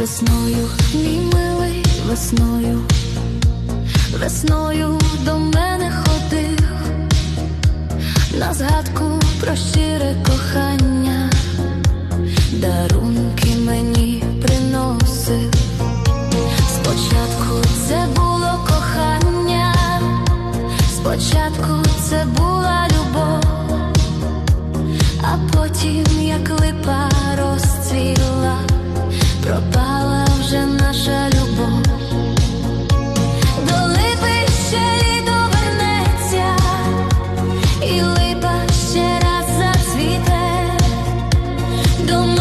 Весною, мій милий, весною, весною до мене ходив, на згадку про щире кохання, дарунки мені приносив. Спочатку це було кохання, спочатку це була любов, а потім, як липа розцвіла, пропала вже наша любов. До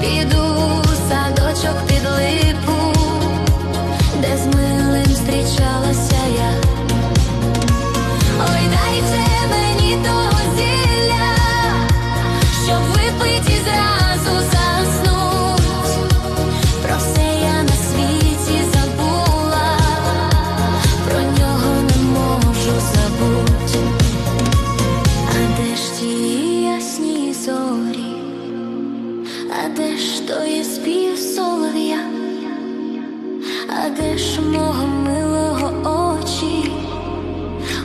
Піду спів солов'я? А де ж мого милого очі?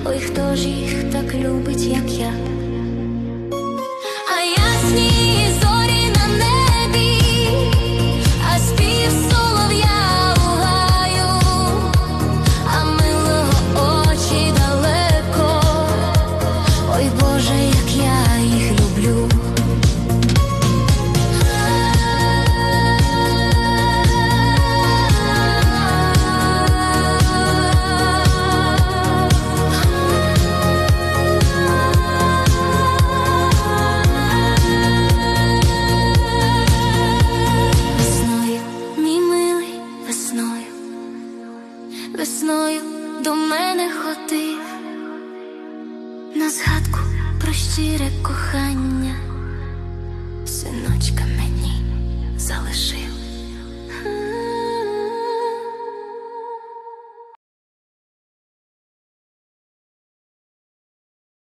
Ой, хто ж їх так любить, як я? Весною до мене ходив, на згадку про щире кохання, синочка.